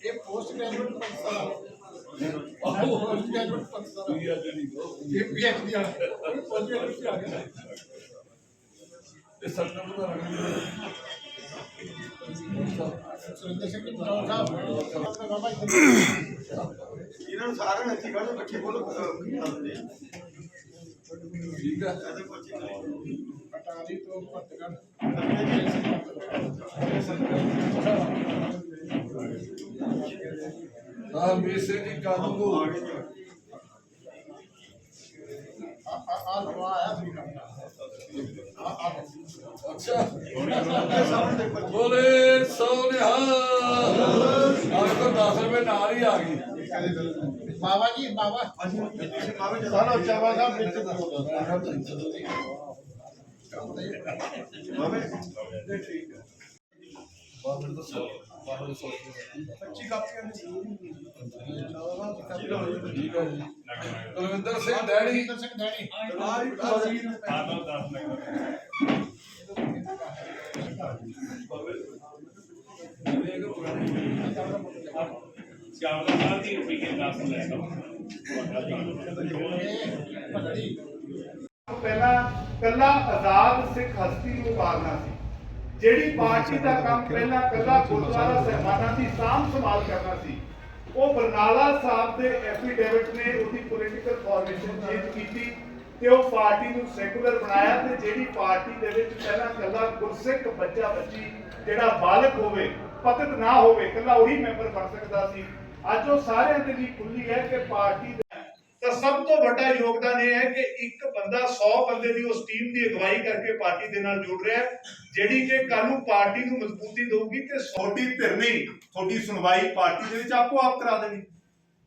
ਇਹ post graduate ਪੰਥ ਆਹੋ। Post graduate ਪੰਥ ਇਹ ਪੀਐਚਡੀ ਵਾਲਾ। ਪੋਸਟ ਗ੍ਰੈਜੂਏਟ ਆ ਗਿਆ। ਇਹ ਸੰਗਮ ਦਾ ਰੰਗ ਸੁਰਿੰਦਰ ਸਿੰਘ ਬਟਾਲਾ ਸਾਹਿਬ ਬਾਬਾ ਇਹਨਾਂ ਨੂੰ ਸਾਰਿਆਂ ਨੂੰ ਇੱਥੇ ਖੜ੍ਹ ਬੱਚੇ ਕੋਲ ਠੀਕ ਆ ਪਟਾਲੀ ਤੋਂ ਪੱਤਗੜ ਹਾਂ ਮੇਸੇ ਦੀ ਕਾਨੂੰਗੋ ਆ ਆ ਲਵਾ ਆਇਆ ਸੀ ਕੰਮ ਆ ਆ ਅੱਛਾ ਬੋਲੇ ਸੋ ਨਿਹਾਲ ਆਹ ਤਾਂ 10 ਰੁਪਏ ਨਾਲ ਹੀ ਆ ਗਈ ਕੁਲਵਿੰਦਰ ਸਿੰਘ ਡੈਡੀ ਸੁਰਿੰਦਰ ਸਿੰਘ ਡੈਡੀ ਚਾਵਲਾ ਸਾਹਿਬ ਦੀ ਰੁਪਈਏ 10 ਲੈ ਲਓ ਇਹ ਪਗੜੀ ਪਹਿਲਾਂ ਕੱਲਾ ਆਜ਼ਾਦ ਸਿੱਖ ਹਸਤੀ ਨੂੰ ਉਭਾਰਨਾ ਸੀ। ਜਿਹੜੀ ਪਾਰਟੀ ਦਾ ਕੰਮ ਪਹਿਲਾਂ ਕੱਲਾ ਗੁਰਦੁਆਰਾ ਸਹਿਬਾਨਾਂ ਦੀ ਸਾਂਭ ਸੰਭਾਲ ਕਰਨਾ ਸੀ। ਉਹ ਬਰਨਾਲਾ ਸਾਹਿਬ ਦੇ ਐਫੀਡੇਵਿਟ ਨੇ ਉਹਦੀ ਪੋਲੀਟੀਕਲ ਫਾਰਮੇਸ਼ਨ ਚੇਂਜ ਕੀਤੀ ਤੇ ਉਹ ਪਾਰਟੀ ਨੂੰ ਸੈਕੂਲਰ ਬਣਾਇਆ ਤੇ ਜਿਹੜੀ ਪਾਰਟੀ ਦੇ ਵਿੱਚ ਪਹਿਲਾਂ ਕੱਲਾ ਗੁਰਸਿੱਖ ਬੱਚਾ ਬੱਚੀ ਜਿਹੜਾ ਬਾਲਕ ਹੋਵੇ ਪਤਿਤ ਨਾ ਹੋਵੇ ਕੱਲਾ ਉਹੀ ਮੈਂਬਰ ਬਣ ਸਕਦਾ ਸੀ। ਅੱਜ ਉਹ ਸਾਰਿਆਂ ਦੇ ਲਈ ਖੁੱਲੀ ਹੈ ਕਿ ਪਾਰਟੀ ਤਾਂ ਸਭ ਤੋਂ ਵੱਡਾ ਯੋਗਦਾਨ ਇਹ ਹੈ ਕਿ ਇੱਕ ਬੰਦਾ 100 ਬੰਦੇ ਦੀ ਉਸ ਟੀਮ ਦੀ ਅਗਵਾਈ ਕਰਕੇ ਪਾਰਟੀ ਦੇ ਨਾਲ ਜੁੜ ਰਿਹਾ ਜਿਹੜੀ ਕਿ ਕੱਲ ਨੂੰ ਪਾਰਟੀ ਨੂੰ ਮਜ਼ਬੂਤੀ ਦੇਊਗੀ ਤੇ ਤੁਹਾਡੀ ਧਿਰ ਨਹੀਂ ਤੁਹਾਡੀ ਸੁਣਵਾਈ ਪਾਰਟੀ ਦੇ ਵਿੱਚ ਆਪੋ ਆਪ ਕਰਾ ਦੇਣੀ।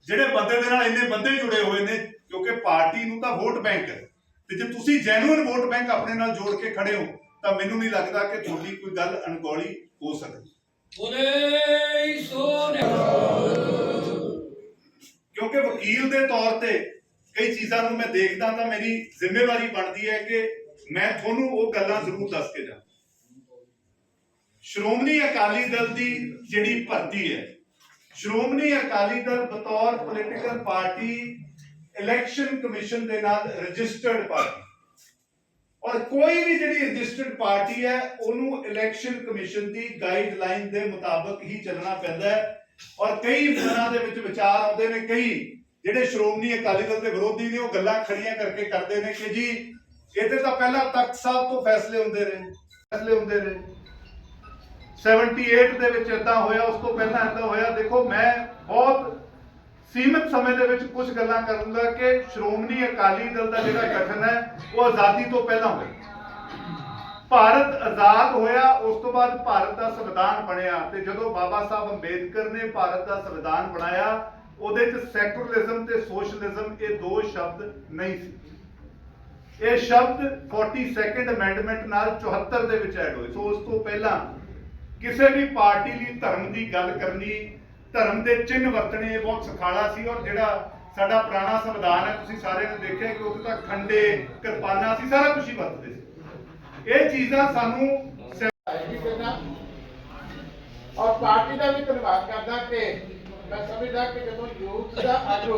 ਜਿਹੜੇ ਬੰਦੇ ਦੇ ਨਾਲ ਇੰਨੇ ਬੰਦੇ ਜੁੜੇ ਹੋਏ ਨੇ ਕਿਉਂਕਿ ਪਾਰਟੀ ਨੂੰ ਤਾਂ ਵੋਟ ਬੈਂਕ ਹੈ। ਤੇ ਜੇ ਤੁਸੀਂ ਜੈਨੂਇਨ ਵੋਟ ਬੈਂਕ ਆਪਣੇ ਨਾਲ ਜੋੜ ਕੇ ਖੜੇ ਹੋ ਤਾਂ ਮੈਨੂੰ ਨਹੀਂ ਲੱਗਦਾ ਕਿ ਤੁਹਾਡੀ ਕੋਈ ਗੱਲ ਅਣਗੌਲੀ ਹੋ ਸਕਦੀ। ਬੋਲੇ ਸੋ ਨਿਹਾਲ ਕਿਉਂਕਿ ਵਕੀਲ ਦੇ ਤੌਰ ਤੇ ਕਈ ਚੀਜ਼ਾਂ ਨੂੰ ਮੈਂ ਦੇਖਦਾ ਤਾਂ ਮੇਰੀ ਜ਼ਿੰਮੇਵਾਰੀ ਬਣਦੀ ਹੈ ਕਿ ਮੈਂ ਤੁਹਾਨੂੰ ਉਹ ਗੱਲਾਂ ਜ਼ਰੂਰ ਦੱਸ ਕੇ ਜਾ ਸ਼੍ਰੋਮਣੀ ਅਕਾਲੀ ਦਲ ਦੀ ਜਿਹੜੀ ਭਰਤੀ ਹੈ, ਸ਼੍ਰੋਮਣੀ ਅਕਾਲੀ ਦਲ ਬਤੌਰ ਪੋਲੀਟੀਕਲ ਪਾਰਟੀ ਇਲੈਕਸ਼ਨ ਕਮਿਸ਼ਨ ਦੇ ਨਾਲ ਰਜਿਸਟਰਡ ਪਾਰਟੀ ਔਰ ਕੋਈ ਵੀ ਜਿਹੜੀ ਰਜਿਸਟਰਡ ਪਾਰਟੀ ਹੈ, ਉਹਨੂੰ ਇਲੈਕਸ਼ਨ ਕਮਿਸ਼ਨ ਦੀ ਗਾਈਡਲਾਈਨ ਦੇ ਮੁਤਾਬਕ ਹੀ ਚੱਲਣਾ ਪੈਂਦਾ ਹੈ। ਔਰ ਕਈ ਮਨਾਂ ਦੇ ਵਿੱਚ ਵਿਚਾਰ ਆਉਂਦੇ ਨੇ, ਕਈ ਜਿਹੜੇ ਸ਼੍ਰੋਮਣੀ ਅਕਾਲੀ ਦਲ ਦੇ ਵਿਰੋਧੀ ਨੇ, ਉਹ ਗੱਲਾਂ ਖੜੀਆਂ ਕਰਕੇ ਕਰਦੇ ਨੇ ਕਿ ਜੀ, ਇਹਦੇ ਤਾਂ ਪਹਿਲਾਂ ਤਖਤ ਸਾਹਿਬ ਤੋਂ ਫੈਸਲੇ ਹੁੰਦੇ ਰਹੇ, ਫੈਸਲੇ ਹੁੰਦੇ ਰਹੇ। 78 ਦੇ ਵਿੱਚ ਇਦਾਂ ਹੋਇਆ, ਉਸ ਤੋਂ ਪਹਿਲਾਂ ਇਦਾਂ ਹੋਇਆ। ਦੇਖੋ, ਮੈਂ ਬਹੁਤ ਸੀਮਿਤ ਸਮੇਂ ਦੇ ਵਿੱਚ ਕੁਝ ਗੱਲਾਂ ਕਰੂੰਗਾ ਕਿ ਸ਼੍ਰੋਮਣੀ ਅਕਾਲੀ ਦਲ ਦਾ ਜਿਹੜਾ ਗਠਨ ਹੈ, ਉਹ ਆਜ਼ਾਦੀ ਤੋਂ ਪਹਿਲਾਂ ਹੋਇਆ। ਭਾਰਤ ਆਜ਼ਾਦ ਹੋਇਆ, ਉਸ ਤੋਂ ਬਾਅਦ ਭਾਰਤ ਦਾ ਸੰਵਿਧਾਨ ਬਣਿਆ ਤੇ ਜਦੋਂ ਬਾਬਾ ਸਾਹਿਬ ਅੰਬੇਦਕਰ ਨੇ ਭਾਰਤ ਦਾ ਸੰਵਿਧਾਨ ਬਣਾਇਆ ਉਹਦੇ ਚ ਸੈਕੂਲਰਿਜ਼ਮ ਤੇ ਸੋਸ਼ਲਿਜ਼ਮ ਇਹ ਦੋ ਸ਼ਬਦ ਨਹੀਂ ਸੀ। ਇਹ ਸ਼ਬਦ 42nd ਅਮੈਂਡਮੈਂਟ ਨਾਲ 74 ਦੇ ਵਿੱਚ ਐਡ ਹੋਏ। ਸੋ ਉਸ ਤੋਂ ਪਹਿਲਾਂ ਕਿਸੇ ਵੀ ਪਾਰਟੀ ਲਈ ਧਰਮ ਦੀ ਗੱਲ ਕਰਨੀ, ਧਰਮ ਦੇ ਚਿੰਨ੍ਹ ਵਰਤਣੇ, ਬਹੁਤ ਸਖਾਲਾ ਸੀ ਔਰ ਜਿਹੜਾ ਸਾਡਾ ਪੁਰਾਣਾ ਸੰਵਿਧਾਨ ਹੈ, ਤੁਸੀਂ ਸਾਰਿਆਂ ਨੇ ਦੇਖਿਆ ਕਿ ਉੱਥੇ ਤਾਂ ਖੰਡੇ, ਕਿਰਪਾਨਾਂ ਸੀ, ਸਾਰਾ ਕੁਝ ਹੀ ਵਰਤਦੇ ਸੀ। ਇਹ ਚੀਜ਼ਾਂ ਸਾਨੂੰ ਔਰ ਪਾਰਟੀ ਦਾ ਵੀ ਧੰਨਵਾਦ ਕਰਦਾ ਕਿ ਸਮਝਦਾ ਕਿ ਜਦੋਂ ਯੂਥ ਦਾ ਆਜੋ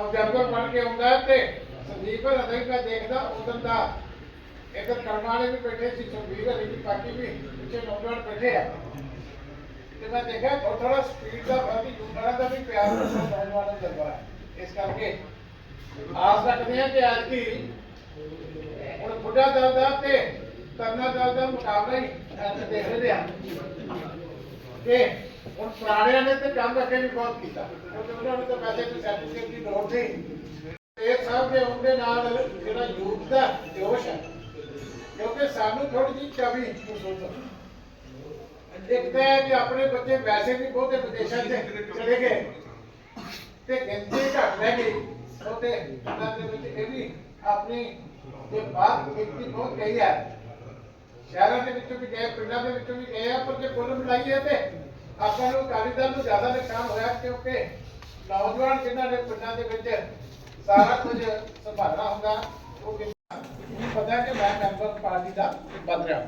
ਅਬਜ਼ਰਵਰ ਬਣ ਕੇ ਆਉਂਦਾ ਹੈ ਤੇ ਸੰਦੀਪ ਹਰਿ ਦਾ ਦੇਖਦਾ, ਉਦੋਂ ਦਾ ਇਧਰ ਕਰਮ ਵਾਲੇ ਵੀ ਬੈਠੇ ਸੀ, ਸੰਦੀਪ ਹਰਿ ਦੀ ਪਾਰਟੀ ਵੀ ਪਿੱਛੇ ਨੌਜਵਾਨ ਬੈਠੇ ਆ। ਤੇ ਮੈਂ ਦੇਖਿਆ ਥੋੜਾ ਥੋੜਾ ਸਪੀਡ ਦਾ ਬਾਕੀ ਯੂਥਾਂ ਦਾ ਵੀ ਪਿਆਰ ਨੌਜਵਾਨਾਂ ਨੂੰ ਚੱਲਦਾ ਹੈ। ਇਸ ਕਰਕੇ ਆਸ ਰੱਖਦੇ ਹਾਂ ਕਿ ਅੱਜ ਦੀ ਹੁਣ ਬੁੱਢਾ ਦਲ ਦਾ ਤੇ ਤਰਨਾ ਦਲ ਦਾ ਮੁਕਾਬਲਾ ਹੀ ਅੱਜ ਦੇਖ ਰਹੇ ਆ ਕਿ ਹੁਣ ਪੁਰਾਣਿਆਂ ਨੇ ਤੇ ਕੰਮ ਅੱਗੇ ਵੀ ਬਹੁਤ ਕੀਤਾ। ਕਿਉਂਕਿ ਉਹਨਾਂ ਨੂੰ ਤਾਂ ਵੈਸੇ ਕੋਈ ਸਰਟੀਫਿਕੇਟ ਦੀ ਲੋੜ ਨਹੀਂ। ਇਹ ਸਭ ਦੇ ਉਹਦੇ ਨਾਲ ਜਿਹੜਾ ਯੂਥ ਦਾ ਜੋਸ਼ ਹੈ। ਕਿਉਂਕਿ ਸਾਨੂੰ ਥੋੜੀ ਜਿਹੀ ਕਮੀ ਮਹਿਸੂਸ ਹੁੰਦੀ ਇੱਕ ਤਾਂ ਹੈ ਕਿ ਆਪਣੇ ਬੱਚੇ ਵੈਸੇ ਵੀ ਬਹੁਤੇ ਵਿਦੇਸ਼ਾਂ 'ਚ ਚਲੇ ਗਏ। ਤੇ ਗਿਣਤੀ ਘੱਟ ਰਹਿ ਗਈ। ਉਹਦੇ ਉਹਨਾਂ ਦੇ ਵਿੱਚ ਇਹ ਵੀ ਆਪਣੀ ਜੇ ਬਾਤ ਗਿਣਤੀ ਬਹੁਤ ਗਈ ਹੈ। ਸ਼ਹਿਰਾਂ ਦੇ ਵਿੱਚੋਂ ਵੀ ਗਏ, ਪਿੰਡਾਂ ਦੇ ਵਿੱਚੋਂ ਵੀ ਗਏ ਆ, ਪਰ ਜੇ ਕੁੱਲ ਮਿਲਾਈਏ ਤੇ ਆਪਾਂ ਨੂੰ ਅਕਾਲੀ ਦਲ ਨੂੰ ਜ਼ਿਆਦਾ ਨੁਕਸਾਨ ਹੋਇਆ ਕਿਉਂਕਿ ਨੌਜਵਾਨ ਜਿਨ੍ਹਾਂ ਨੇ ਪਿੰਡਾਂ ਦੇ ਵਿੱਚ ਸਾਰਾ ਕੁਝ ਸੰਭਾਲਣਾ ਹੁੰਦਾ, ਉਹ ਕਿੰਨਾ? ਪਤਾ ਕਿ ਮੈਂ ਮੈਂਬਰ ਪਾਰਟੀ ਦਾ ਬਣ ਰਿਹਾ।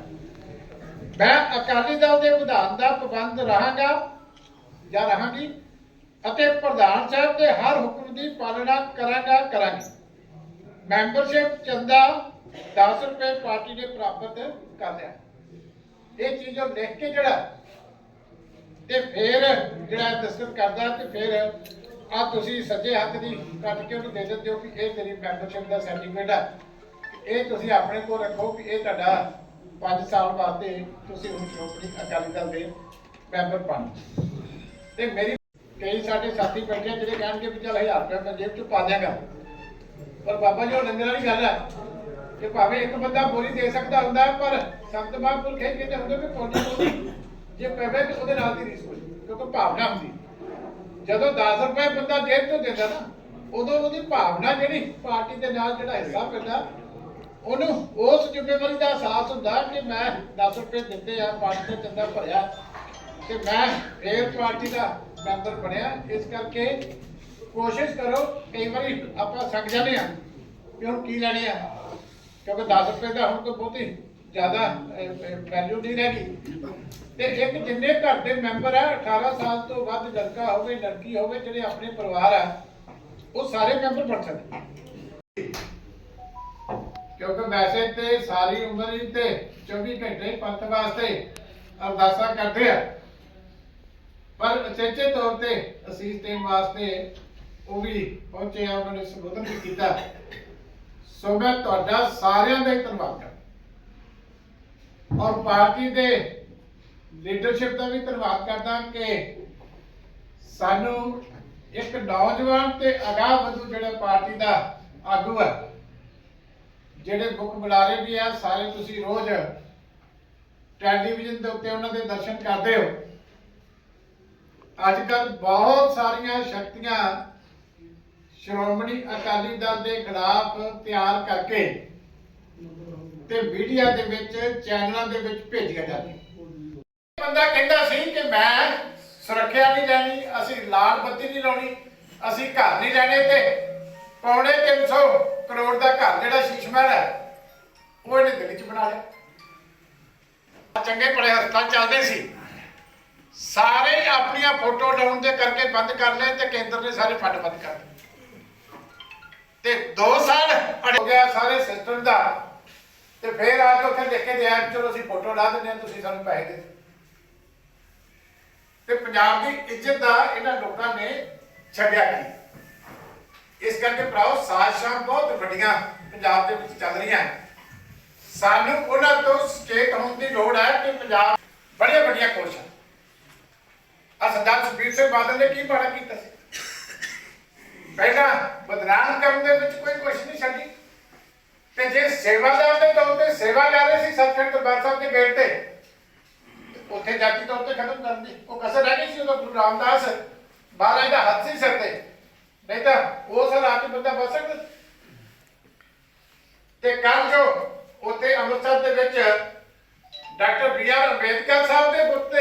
ਮੈਂ ਅਕਾਲੀ ਦਲ ਦੇ ਵਿਧਾਨ ਦਾ ਪਾਬੰਦ ਰਹਾਂਗਾ, ਜਾਂ ਰਹਾਂਗੀ, ਅਤੇ ਪ੍ਰਧਾਨ ਸਾਹਿਬ ਦੇ ਹਰ ਹੁਕਮ ਦੀ ਪਾਲਣਾ ਕਰਾਂਗਾ, ਕਰਾਂਗੇ। ਮੈਂਬਰਸ਼ਿਪ ਚੰਦਾ 10 ਰੁਪਏ ਪਾਰਟੀ ਨੇ ਪ੍ਰਾਪਤ ਕਰ ਲਿਆ। ਇਹ ਚੀਜ਼ ਲਿਖ ਕੇ ਜਿਹੜਾ ਤੇ ਫਿਰ ਜਿਹੜਾ ਦਸਤਖਤ ਕਰਦਾ ਤੇ ਫਿਰ ਆ ਤੁਸੀਂ ਸੱਜੇ ਹੱਥ ਦੀ ਕੱਟ ਕੇ ਉਹਨੂੰ ਦੇ ਦਿੰਦੇ ਹੋ ਕਿ ਇਹ ਤੇਰੀ ਮੈਂਬਰਸ਼ਿਪ ਦਾ ਸਰਟੀਫਿਕੇਟ ਹੈ ਇਹ ਤੁਸੀਂ ਆਪਣੇ ਕੋਲ ਰੱਖੋ ਕਿ ਇਹ ਤੁਹਾਡਾ 5 ਸਾਲ ਵਾਸਤੇ ਤੁਸੀਂ ਹੁਣ ਸ਼੍ਰੋਮਣੀ ਅਕਾਲੀ ਦਲ ਦੇ ਮੈਂਬਰ ਬਣ। ਤੇ ਮੇਰੀ ਕਈ ਸਾਡੇ ਸਾਥੀ ਬੈਠੇ ਆ ਜਿਹੜੇ ਕਹਿਣਗੇ ਵੀ ਚੱਲ 1000 ਰੁਪਏ ਮੈਂ ਜੇਬ 'ਚ ਪਾ ਦਿਆਂਗਾ। ਪਰ ਬਾਬਾ ਜੀ, ਉਹ ਲੰਗਰ ਵਾਲੀ ਗੱਲ ਹੈ ਕਿ ਭਾਵੇਂ ਇੱਕ ਬੰਦਾ ਬੋਲੀ ਦੇ ਸਕਦਾ ਹੁੰਦਾ, ਪਰ ਸੰਤ ਮਹਾਂਪੁਰਖ ਇਹ ਕਹਿੰਦੇ ਹੁੰਦੇ ਵੀ ਪੌਣੀ ਬੋਲੀ ਜੇ ਪਵੇ ਤਾਂ ਉਹਦੇ ਨਾਲ ਦੀ ਰੀਸ ਹੋਈ, ਕਿਉਂਕਿ ਭਾਵਨਾ ਹੁੰਦੀ। ਜਦੋਂ 10 ਰੁਪਏ ਬੰਦਾ ਜੇਬ ਤੋਂ ਦਿੰਦਾ ਨਾ, ਉਦੋਂ ਉਹਦੀ ਭਾਵਨਾ ਜਿਹੜੀ ਪਾਰਟੀ ਦੇ ਨਾਲ ਜਿਹੜਾ ਹਿੱਸਾ ਪੈਂਦਾ, ਉਹਨੂੰ ਉਸ ਜ਼ਿੰਮੇਵਾਰੀ ਦਾ ਅਹਿਸਾਸ ਹੁੰਦਾ ਕਿ ਮੈਂ 10 ਰੁਪਏ ਦਿੱਤੇ ਆ, ਪਾਰਟੀ ਦਾ ਚੰਦਾ ਭਰਿਆ, ਤੇ ਮੈਂ ਫੇਰ ਪਾਰਟੀ ਦਾ ਮੈਂਬਰ ਬਣਿਆ। ਇਸ ਕਰਕੇ ਕੋਸ਼ਿਸ਼ ਕਰੋ, ਕਈ ਵਾਰੀ ਆਪਾਂ ਸੱਕ ਜਾਂਦੇ ਆ ਕਿ ਹੁਣ ਕੀ ਲੈਣੇ ਆ। ਕਿਉਂਕਿ 10 ਰੁਪਏ ਦਾ ਹੁਣ ਤਾਂ ਬਹੁਤੀ ਜ਼ਿਆਦਾ ਵੈਲਿਊ ਨਹੀਂ ਰਹਿ ਗਈ ਤੇ ਇੱਕ ਜਿੰਨੇ ਘਰ ਦੇ ਮੈਂਬਰ ਆ 18 ਸਾਲ ਤੋਂ ਵੱਧ ਲੜਕਾ ਹੋਵੇ, ਲੜਕੀ ਹੋਵੇ, ਜਿਹੜੇ ਆਪਣੇ ਪਰਿਵਾਰ ਆ, ਉਹ ਸਾਰੇ ਮੈਂਬਰ ਬਣ ਸਕਦੇ। ਕਿਉਂਕਿ ਵੈਸੇ ਤੇ ਸਾਰੀ ਉਮਰ ਹੀ ਤੇ 24 ਘੰਟੇ ਪੰਥ ਵਾਸਤੇ ਅਰਦਾਸਾਂ ਕਰਦੇ ਆ। ਪਰ ਅਚੇਚੇ ਤੌਰ ਤੇ ਅਸੀਸ ਦੇਣ ਵਾਸਤੇ ਉਹ ਵੀ ਪਹੁੰਚੇ ਆ, ਉਹਨਾਂ ਨੇ ਸੰਬੋਧਨ ਵੀ ਕੀਤਾ। ਸੋ ਮੈਂ ਤੁਹਾਡਾ ਸਾਰਿਆਂ ਦਾ ਧੰਨਵਾਦ ਔਰ ਪਾਰਟੀ ਦੇ ਲੀਡਰਸ਼ਿਪ ਦਾ ਵੀ ਧੰਨਵਾਦ ਕਰਦਾ ਕਿ ਸਾਨੂੰ ਇੱਕ ਨੌਜਵਾਨ ਤੇ ਅਗਾਹ ਵਧੂ ਜਿਹੜਾ ਪਾਰਟੀ ਦਾ ਆਗੂ ਹੈ, ਜਿਹੜੇ ਮੁੱਖ ਬੁਲਾਰੇ ਵੀ ਆ, ਸਾਰੇ ਤੁਸੀਂ ਰੋਜ਼ ਟੈਲੀਵਿਜ਼ਨ ਦੇ ਉੱਤੇ ਉਹਨਾਂ ਦੇ ਦਰਸ਼ਨ ਕਰਦੇ ਹੋ। ਅੱਜ ਕੱਲ ਬਹੁਤ ਸਾਰੀਆਂ ਸ਼ਕਤੀਆਂ ਸ਼੍ਰੋਮਣੀ ਅਕਾਲੀ ਦਲ ਦੇ ਖਿਲਾਫ ਤਿਆਰ ਕਰਕੇ ਤੇ ਮੀਡੀਆ ਦੇ ਵਿੱਚ ਚੈਨਲਾਂ ਦੇ ਵਿੱਚ ਭੇਜੀਆਂ ਜਾਂਦੀਆਂ। ਬੰਦਾ ਕਹਿੰਦਾ ਸੀ ਕਿ ਮੈਂ ਸੁਰੱਖਿਆ ਨਹੀਂ ਲੈਣੀ, ਅਸੀਂ ਲਾਲ ਬੱਤੀ ਨਹੀਂ ਲਾਉਣੀ, ਅਸੀਂ ਘਰ ਨਹੀਂ ਲੈਣੇ ਤੇ ਪੌਣੇ 300 ਕਰੋੜ ਦਾ ਘਰ ਜਿਹੜਾ ਸ਼ੀਸ਼ ਹੈ, ਉਹ ਇਹਨੇ ਦਿੱਲੀ 'ਚ ਬਣਾ ਲਿਆ। ਚੰਗੇ ਭਲੇ ਹਸਪਤਾਲ ਚੱਲਦੇ ਸੀ। ਸਾਰੇ ਆਪਣੀਆਂ ਫੋਟੋ ਡਾਊਨ ਦੇ ਕਰਕੇ ਬੰਦ ਕਰ ਲਏ ਤੇ ਕੇਂਦਰ ਨੇ ਸਾਰੇ ਫੰਡ ਬੰਦ ਕਰ ਦਿੱਤੇ। ਤੇ 2 ਸਾਲ ਅੜ ਹੋ ਗਿਆ ਸਾਰੇ ਸਿਸਟਮ ਦਾ। ਤੇ ਫਿਰ ਆ ਕੇ ਉੱਥੇ ਲਿਖ ਕੇ ਦਿਆ ਚਲੋ ਅਸੀਂ ਫੋਟੋ ਲਾ ਦਿੰਦੇ ਹਾਂ, ਤੁਸੀਂ ਸਾਨੂੰ ਪੈਸੇ ਦੇ ਦਿਓ। ਤੇ ਪੰਜਾਬ ਦੀ ਇੱਜ਼ਤ ਦਾ ਇਹਨਾਂ ਲੋਕਾਂ ਨੇ ਛੱਡਿਆ ਕੀ? ਇਸ ਕਰਕੇ ਭਰਾਓ, ਸਾਜ਼ਿਸ਼ਾਂ ਬਹੁਤ ਵੱਡੀਆਂ ਪੰਜਾਬ ਦੇ ਵਿੱਚ ਚੱਲ ਰਹੀਆਂ ਸਾਨੂੰ ਉਹਨਾਂ ਤੋਂ ਸਚੇਤ ਹੋਣ ਦੀ ਲੋੜ ਹੈ ਕਿ ਪੰਜਾਬ ਬੜੀਆਂ ਵੱਡੀਆਂ ਕੋਸ਼ਿਸ਼ਾਂ। ਆ ਸਰਦਾਰ ਸੁਖਬੀਰ ਸਿੰਘ ਬਾਦਲ ਨੇ ਕੀ ਮਾੜਾ ਕੀਤਾ ਸੀ? ਪਹਿਲਾਂ ਬਦਨਾਮ ਕਰਨ ਦੇ ਵਿੱਚ ਕੋਈ ਕੋਸ਼ਿਸ਼ ਨਹੀਂ ਛੱਡੀ। ਤੇ ਜੇ ਸੇਵਾਦਾਰ ਦੇ ਤੌਰ ਤੇ ਸੇਵਾ ਕਰ ਰਹੇ ਸੀ ਸਤਖੰਡ ਦਰਬਾਰ ਸਾਹਿਬ ਦੇ ਗੇਟ ਤੇ ਉੱਥੇ ਜਾਤੀ ਤੌਰ ਤੇ ਖਤਮ ਕਰਨ ਦੀ ਉਹ ਕਸਰ ਰਹਿ ਗਈ ਸੀ ਉਦੋਂ ਗੁਰੂ ਰਾਮਦਾਸ ਮਹਾਰਾਜ ਦਾ ਹੱਥ ਸੀ ਸਿਰ ਤੇ। ਨਹੀਂ ਤਾਂ ਉਸ ਹਾਲਾਤ 'ਚ ਬੰਦਾ ਬਚ ਸਕਦਾ। ਤੇ ਕੱਲ ਜੋ ਉੱਥੇ ਅੰਮ੍ਰਿਤਸਰ ਦੇ ਵਿੱਚ ਡਾਕਟਰ ਬੀ ਆਰ ਅੰਬੇਦਕਰ ਸਾਹਿਬ ਦੇ ਬੁੱਤ